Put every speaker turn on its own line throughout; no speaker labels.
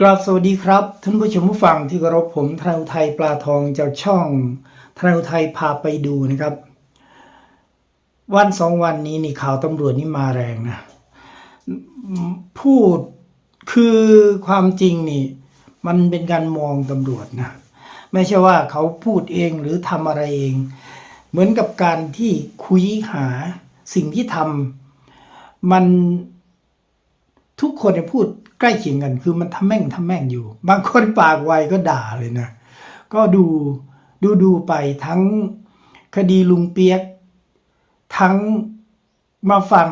กราบสวัสดีครับ ท่านผู้ชมผู้ฟังที่เคารพผมธนาอุทัยปลาทองจากช่องธนาอุทัยพาไปดูนะครับ วันสองวันนี้นี่ข่าวตำรวจนี่มาแรงนะพูดคือความจริงนี่ มันเป็นการมองตำรวจนะไม่ใช่ว่าเขาพูดเองหรือทำอะไรเอง เหมือนกับการที่คุยหาสิ่งที่ทำมัน ทุกคนพูดใกล้เคียงกัน คือมันทำแม่งทำแม่งอยู่ บางคนปากไวก็ด่าเลยนะ ก็ดูดูดูไปทั้งคดีลุงเปียก ทั้งมาฟัง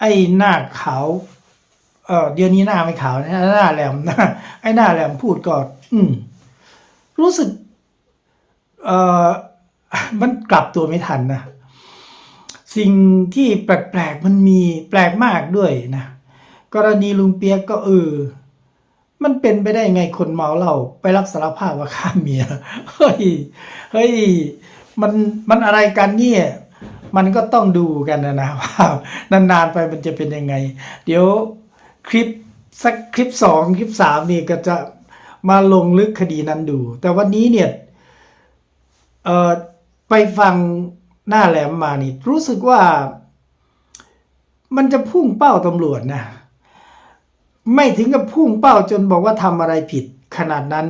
ไอ้หน้าขาวเออเดี๋ยวนี้หน้าไม่ขาวนะหน้าแหลมนะไอ้หน้าแหลมพูดก็อืม รู้สึก เออมันกลับตัวไม่ทันนะ สิ่งที่แปลกๆมันมีแปลกมากด้วยนะ กรณีลุงเปียกก็เออ มันเป็นไปได้ไงคนเมาเหล้าไปรับสารภาพว่าฆ่าเมีย เฮ้ย เฮ้ย มันมันอะไรกันเนี่ย มันก็ต้องดูกันนะนะว่านานๆไปมันจะเป็นยังไง เดี๋ยวคลิปสักคลิปสองคลิปสามนี่ก็จะมาลงลึกคดีนั้นดู แต่วันนี้เนี่ย เอ่อ ไปฟังหน้าแหลมมานี่ รู้สึกว่ามันจะพุ่งเป้าตำรวจนะ ไม่ถึงกับพุ่งเป้าจนบอกว่าทำอะไรผิดขนาดนั้น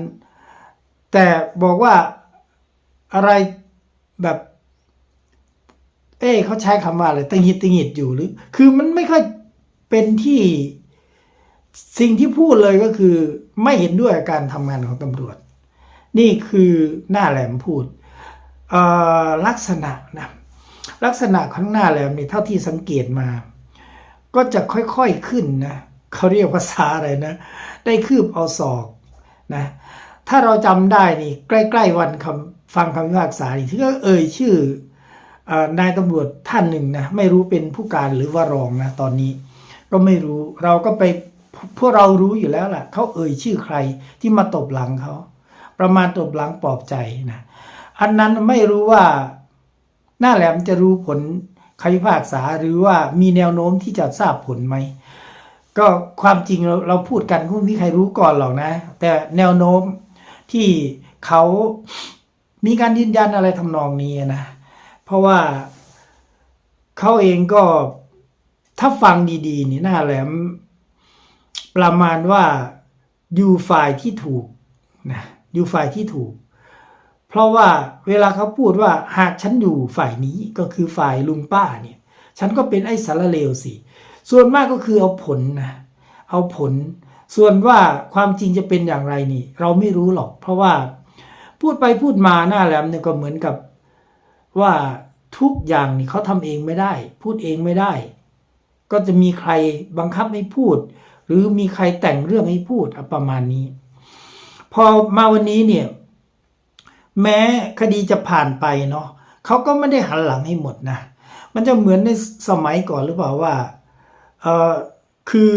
แต่บอกว่าอะไรแบบ เอ้เขาใช้คำว่าอะไรตังหิดตังหิดอยู่หรือ คือมันไม่ค่อยเป็นที่สิ่งที่พูดเลยก็คือไม่เห็นด้วยการทำงานของตำรวจ นี่คือหน้าแหลมพูดลักษณะนะลักษณะของหน้าแหลมนี่เท่าที่สังเกตมา ก็จะค่อยๆขึ้นนะ เขาเรียกภาษาอะไรนะ ได้คืบเอาศอกนะถ้าเราจำได้นี่ใกล้ ๆ วันคำฟังคำพิพากษาดีที่ก็เอ่ยชื่อออนายตำรวจท่านหนึ่งนะไม่รู้เป็นผู้การหรือว่ารองนะตอนนี้ ก็ไม่รู้เราก็ไปพวกเรารู้อยู่แล้วล่ะเขาเอ่ยชื่อใครที่มาตบหลังเขาประมาณตบหลังปลอบใจนะอันนั้นไม่รู้ว่าหน้าแหลมจะรู้ผลคำพิพากษาหรือว่ามีแนวโน้มที่จะทราบผลไหม ก็ความจริงเราเราพูดกันก็ไม่มีใครรู้ก่อนหรอกนะ แต่แนวโน้มที่เขามีการยืนยันอะไรทำนองนี้นะ เพราะว่าเขาเองก็ถ้าฟังดีๆ นี่หน้าแหลม ประมาณว่าอยู่ฝ่ายที่ถูกนะอยู่ฝ่ายที่ถูก เพราะว่าเวลาเขาพูดว่าหากฉันอยู่ฝ่ายนี้ก็คือฝ่ายลุงป้าเนี่ย ฉันก็เป็นไอ้สารเลวสิ ส่วนมากก็คือเอาผลนะเอาผล ส่วนว่าความจริงจะเป็นอย่างไรนี่ เราไม่รู้หรอก เพราะว่าพูดไปพูดมาหน้าแหลมเนี่ยก็เหมือนกับว่าทุกอย่างนี่เขาทำเองไม่ได้ พูดเองไม่ได้ ก็จะมีใครบังคับให้พูด หรือมีใครแต่งเรื่องให้พูดประมาณนี้ พอมาวันนี้เนี่ย แม้คดีจะผ่านไปเนาะเขาก็ไม่ได้หันหลังให้หมดนะ มันจะเหมือนในสมัยก่อนหรือเปล่าว่า คือ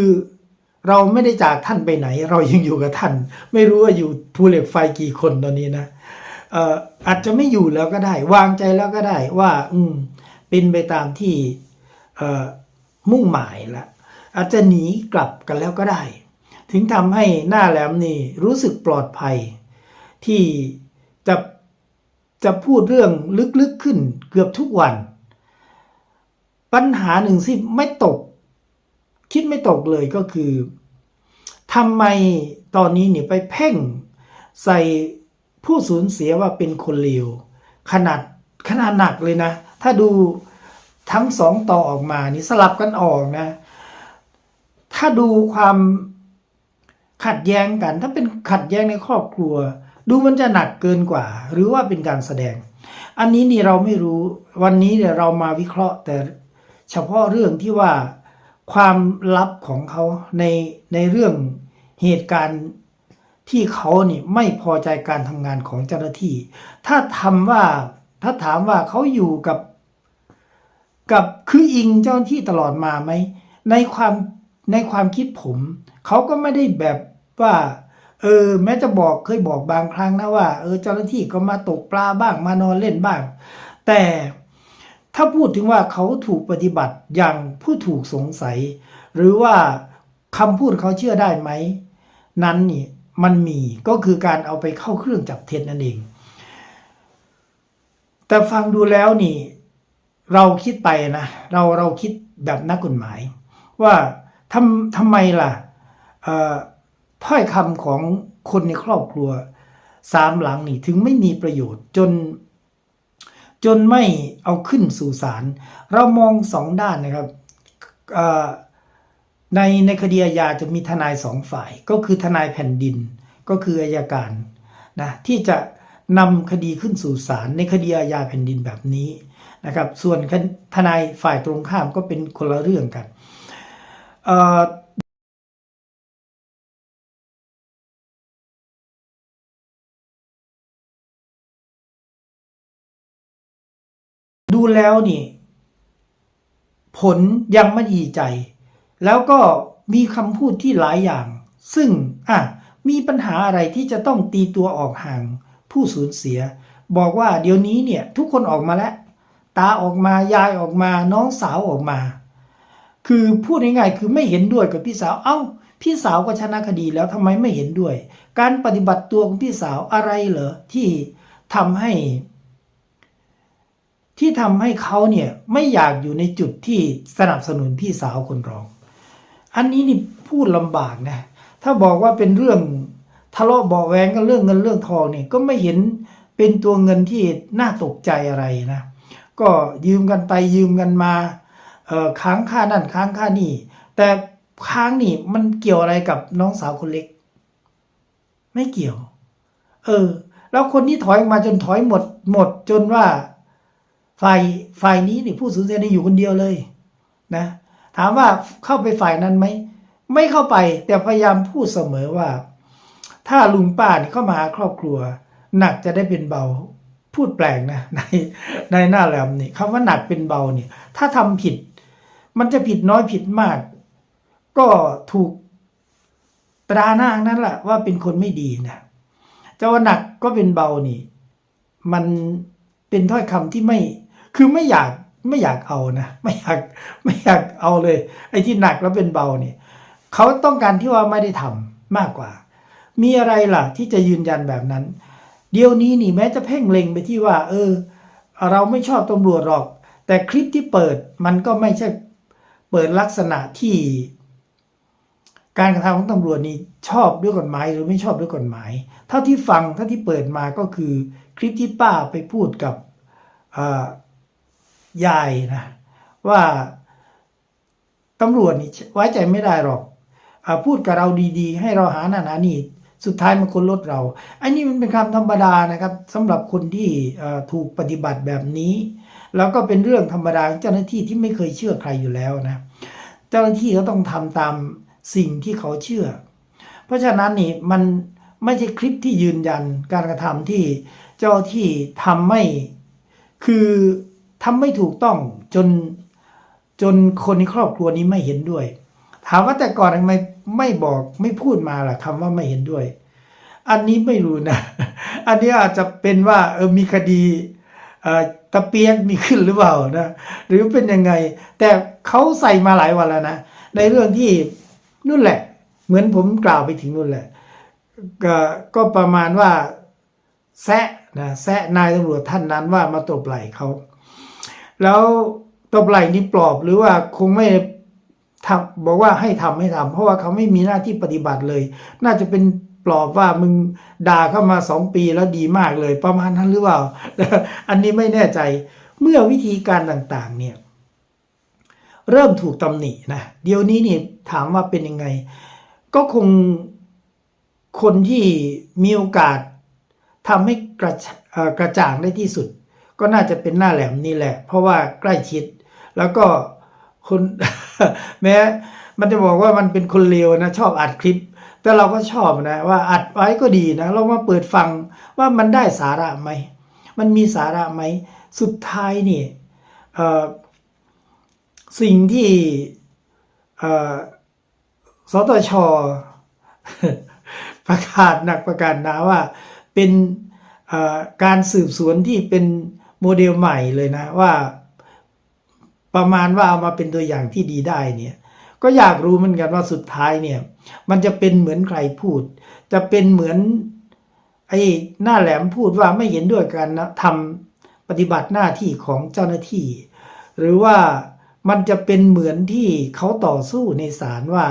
เราไม่ได้จากท่านไปไหน เรายังอยู่กับท่าน ไม่รู้ว่าอยู่ภูเหล็กไฟกี่คนตอนนี้นะอาจจะไม่อยู่แล้วก็ได้ วางใจแล้วก็ได้ว่า อืมเป็นไปตามที่มุ่งหมายละอาจจะหนีกลับกันแล้วก็ได้ ถึงทำให้หน้าแหลมนี่รู้สึกปลอดภัย ที่จะจะพูดเรื่องลึกๆขึ้นเกือบทุกวัน ปัญหาหนึ่งที่ไม่ตก คิดไม่ตกเลยก็คือทำไมตอนนี้เนี่ยไปเพ่งใส่ผู้สูญเสียว่าเป็นคนเลวขนาดขนาดหนักเลยนะ ถ้าดูทั้งสองต่อออกมานี่สลับกันออกนะ ถ้าดูความขัดแย้งกัน ถ้าเป็นขัดแย้งในครอบครัว ดูมันจะหนักเกินกว่า หรือว่าเป็นการแสดง อันนี้นี่เราไม่รู้วันนี้เนี่ยเรามาวิเคราะห์แต่เฉพาะเรื่องที่ว่า ความลับของเขาในในเรื่องเหตุการณ์ที่เขานี่ไม่พอใจการทำงานของเจ้าหน้าที่ ถ้าทำว่าถ้าถามว่าเขาอยู่กับกับคืออิงเจ้าหน้าที่ตลอดมาไหมในความในความคิดผม เขาก็ไม่ได้แบบว่าเออแม้จะบอกเคยบอกบางครั้งนะว่า เออเจ้าหน้าที่ก็มาตกปลาบ้างมานอนเล่นบ้าง แต่ ถ้าพูดถึงว่าเขาถูกปฏิบัติอย่างผู้ถูกสงสัย หรือว่าคำพูดเขาเชื่อได้ไหม นั้นนี่มันมีก็คือการเอาไปเข้าเครื่องจับเท็จนั่นเอง แต่ฟังดูแล้วนี่ เราคิดไปนะ เราเราคิดแบบนักกฎหมาย ว่าทำทำไมล่ะถ้อยคำของคนในครอบครัวสามหลังนี่ถึงไม่มีประโยชน์จน จนไม่เอาขึ้นสู่ศาลเรามองสองด้านนะครับในในคดีอาญาจะมีทนายสองฝ่าย ก็คือทนายแผ่นดินก็คืออายการนะที่จะนำคดีขึ้นสู่ศาลในคดีอาญาแผ่นดินแบบนี้นะครับ ส่วนทนายฝ่ายตรงข้ามก็เป็นคนละเรื่องกัน แล้วนี่ ผลยังไม่ดีใจ แล้วก็มีคำพูดที่หลายอย่าง ซึ่งอะมีปัญหาอะไรที่จะต้องตีตัวออกห่าง ผู้สูญเสีย บอกว่าเดี๋ยวนี้เนี่ย ทุกคนออกมาแล้ว ตาออกมายายออกมา น้องสาวออกมา คือพูดง่ายๆคือไม่เห็นด้วยกับพี่สาวเอ้าพี่สาวก็ชนะคดีแล้วทำไมไม่เห็นด้วย การปฏิบัติตัวของพี่สาวอะไรเหรอที่ทำให้ ที่ทำให้เขาเนี่ยไม่อยากอยู่ในจุดที่สนับสนุนพี่สาวคนรอง อันนี้นี่พูดลำบากนะ ถ้าบอกว่าเป็นเรื่องทะเลาะเบาแวงกันเรื่องเงินเรื่องทองเนี่ยก็ไม่เห็นเป็นตัวเงินที่น่าตกใจอะไรนะ ก็ยืมกันไปยืมกันมาค้างค่านั่นค้างค่านี่ แต่ค้างนี่มันเกี่ยวอะไรกับน้องสาวคนเล็ก ไม่เกี่ยว เออ แล้วคนที่ถอยมาจนถอยหมดหมดจนว่า ฝ่ายฝ่ายนี้นี่ผู้สูญเสียนี่อยู่คนเดียวเลยนะ ถามว่าเข้าไปฝ่ายนั้นไหมไม่เข้าไปแต่พยายามพูดเสมอว่า ถ้าลุงป้านี่เข้ามาครอบครัว หนักจะได้เป็นเบาพูดแปลกนะในในหน้าแหลมนี่คำว่าหนักเป็นเบาเนี่ย ถ้าทำผิด มันจะผิดน้อยผิดมาก ก็ถูกตราหน้านั่นแหละว่าเป็นคนไม่ดีนะจะว่าหนักก็เป็นเบานี่ มันเป็นถ้อยคำที่ไม่ คือไม่อยากไม่อยากเอานะไม่อยากไม่อยากเอาเลย ไอ้ที่หนักแล้วเป็นเบาเนี่ยเขาต้องการที่ว่าไม่ได้ทำมากกว่า มีอะไรล่ะ ที่จะยืนยันแบบนั้น เดี๋ยวนี้นี่แม้จะเพ่งเล็งไปที่ว่า เออ เราไม่ชอบตำรวจหรอก แต่คลิปที่เปิดมันก็ไม่ใช่เปิดลักษณะที่ การกระทำของตำรวจนี่ชอบด้วยกฎหมายหรือไม่ชอบด้วยกฎหมาย เท่าที่ฟังเท่าที่เปิดมาก็คือ คลิปที่ป้าไปพูดกับอ่า ยายนะว่าตำรวจนี่ไว้ใจไม่ได้หรอกอพูดกับเราดีๆ ให้เราหาหน้าหานี่สุดท้ายมันคนลดเรา อันนี้มันเป็นคำธรรมดานะครับสำหรับคนที่ถูกปฏิบัติแบบนี้ แล้วก็เป็นเรื่องธรรมดาเจ้าหน้าที่ที่ไม่เคยเชื่อใครอยู่แล้วนะเจ้าหน้าที่เขาต้องทำตามสิ่งที่เขาเชื่อ เพราะฉะนั้นนี่มันไม่ใช่คลิปที่ยืนยันการกระทำที่เจ้าที่ทำไม่คือ ทำไม่ถูกต้องจนจนคนในครอบครัวนี้ไม่เห็นด้วย ถามว่าแต่ก่อนทำไมไม่บอกไม่พูดมาล่ะคำว่าไม่เห็นด้วย อันนี้ไม่รู้นะ อันนี้อาจจะเป็นว่าเออมีคดีเอ่อตะเปียกมีขึ้นหรือเปล่านะหรือเป็นยังไง แต่เขาใส่มาหลายวันแล้วนะในเรื่องที่นู่นแหละ เหมือนผมกล่าวไปถึงนู่นแหละก็ก็ประมาณว่าแซะนะแซะนายตำรวจท่านนั้นว่ามาตบไหล่เขา แล้วตบไหล่นี้ปลอบหรือว่าคงไม่ทำบอกว่าให้ทำให้ทำเพราะว่าเขาไม่มีหน้าที่ปฏิบัติเลย น่าจะเป็นปลอบว่ามึงด่าเข้ามาสองปีแล้วดีมากเลย ประมาณนั้นหรือเปล่า อันนี้ไม่แน่ใจเมื่อวิธีการต่างๆเนี่ยเริ่มถูกตำหนินะเดี๋ยวนี้นี่ถามว่าเป็นยังไง ก็คงคนที่มีโอกาสทำให้กระกระจ่างได้ที่สุด ก็น่าจะเป็นหน้าแหลมนี่แหละ เพราะว่าใกล้ชิด แล้วก็คนแม้มันจะบอกว่ามันเป็นคนเลวนะ ชอบอัดคลิป แต่เราก็ชอบนะว่าอัดไว้ก็ดีนะ เรามาเปิดฟังว่ามันได้สาระไหม มันมีสาระไหม สุดท้ายนี่สิ่งที่สตชประกาศหนักประกาศหนาว่าเป็นการสืบสวนที่เป็น โมเดลใหม่เลยนะว่า ประมาณว่าเอามาเป็นตัวอย่างที่ดีได้เนี่ยก็อยากรู้เหมือนกันว่าสุดท้ายเนี่ย มันจะเป็นเหมือนใครพูด จะเป็นเหมือน ไอ้หน้าแหลมพูดว่าไม่เห็นด้วยกันนะทำปฏิบัติหน้าที่ของเจ้าหน้าที่ หรือว่ามันจะเป็นเหมือนที่เขาต่อสู้ในศาลว่า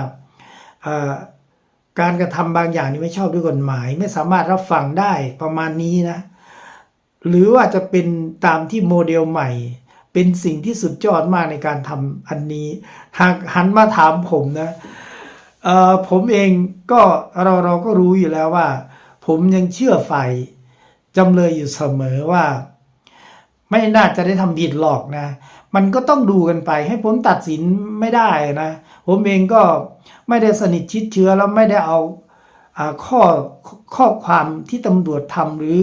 การกระทำบางอย่างนี่ไม่ชอบด้วยกฎหมาย ไม่สามารถรับฟังได้ประมาณนี้นะ หรือว่าจะเป็นตามที่โมเดลใหม่ เป็นสิ่งที่สุดยอดมากในการทำอันนี้ หากหันมาถามผมนะผมเองก็เราเราก็รู้อยู่แล้วว่า ผมยังเชื่อฝ่ายจำเลยอยู่เสมอว่า ไม่น่าจะได้ทำผิดหรอกนะ มันก็ต้องดูกันไป ให้ผมตัดสินไม่ได้นะ ผมเองก็ไม่ได้สนิทชิดเชื้อแล้วไม่ได้เอาอาข้อข้อความที่ตำรวจทำหรือ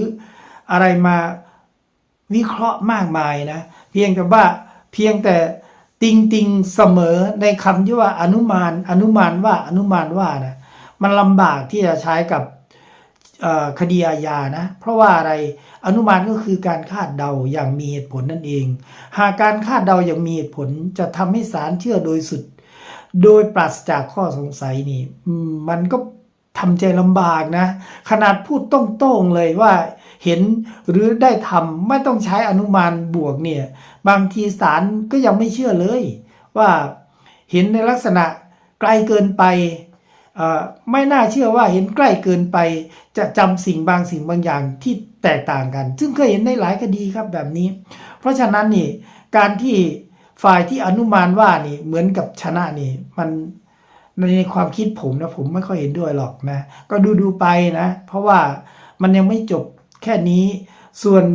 อะไรมาวิเคราะห์มากมายนะ เพียงแต่ว่าเพียงแต่ติงติงเสมอในคำที่ว่าอนุมาน อนุมานว่าอนุมานว่านะมันลำบากที่จะใช้กับคดีอาญานะ เพราะว่าอะไรอนุมานก็คือการคาดเดาอย่างมีเหตุผลนั่นเอง หากการคาดเดาอย่างมีเหตุผลจะทำให้ศาลเชื่อโดยสุด โดยปราศจากข้อสงสัยนี่มันก็ ทำใจลำบากนะ ขนาดพูดตรงๆเลยว่าเห็นหรือได้ทำไม่ต้องใช้อนุมานบวกเนี่ย บางทีศาลก็ยังไม่เชื่อเลย ว่าเห็นในลักษณะไกลเกินไปไม่น่าเชื่อว่าเห็นใกล้เกินไป จะจำสิ่งบางสิ่งบางอย่างที่แตกต่างกัน ซึ่งเคยเห็นในหลายคดีครับแบบนี้ เพราะฉะนั้นนี่การที่ฝ่ายที่อนุมานว่านี่เหมือนกับชนะนี่มัน ในความคิดผมนะผมไม่ค่อยเห็นด้วยหรอกนะ ก็ดูดูๆไปนะ เพราะว่ามันยังไม่จบแค่นี้ ส่วน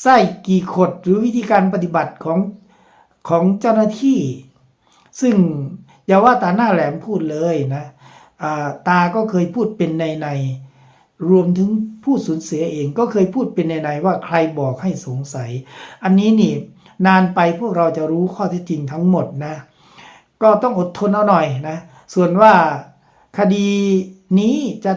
ไส้กี่ขดหรือวิธีการปฏิบัติของของเจ้าหน้าที่ ซึ่งอย่าว่าตาหน้าแหลมพูดเลยนะาตาก็เคยพูดเป็นในในๆรวมถึงผู้สูญเสียเองก็เคยพูดเป็นในในๆว่าใครบอกให้สงสัย อันนี้นี่นานไปพวกเราจะรู้ข้อเท็จจริงทั้งหมดนะ ก็ต้องอดทนเอาหน่อยนะ ส่วนว่าคดีนี้จะ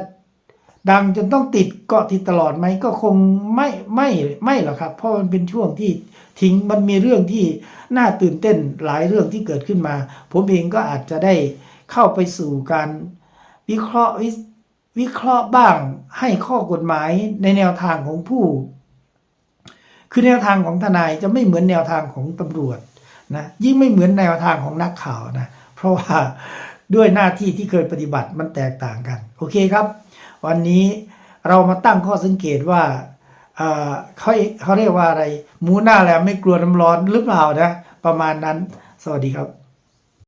ดังจนต้องติดเกาะติดตลอดไหมก็คงไม่ไม่ไม่หรอกครับ เพราะมันเป็นช่วงที่ทิ้งมันมีเรื่องที่น่าตื่นเต้นหลายเรื่องที่เกิดขึ้นมา ผมเองก็อาจจะได้เข้าไปสู่การวิเคราะห์วิวิเคราะห์บ้างให้ข้อกฎหมายในแนวทางของผู้ คือแนวทางของทนายจะไม่เหมือนแนวทางของตำรวจนะยิ่งไม่เหมือนแนวทางของนักข่าวนะเพราะว่า ด้วยหน้าที่ที่เคยปฏิบัติมันแตกต่างกัน โอเคครับ วันนี้เรามาตั้งข้อสังเกตว่าเขาเขาเรียกว่าอะไรหมูหน้าแหลมไม่กลัวน้ำร้อนหรือเปล่านะ ประมาณนั้น สวัสดีครับ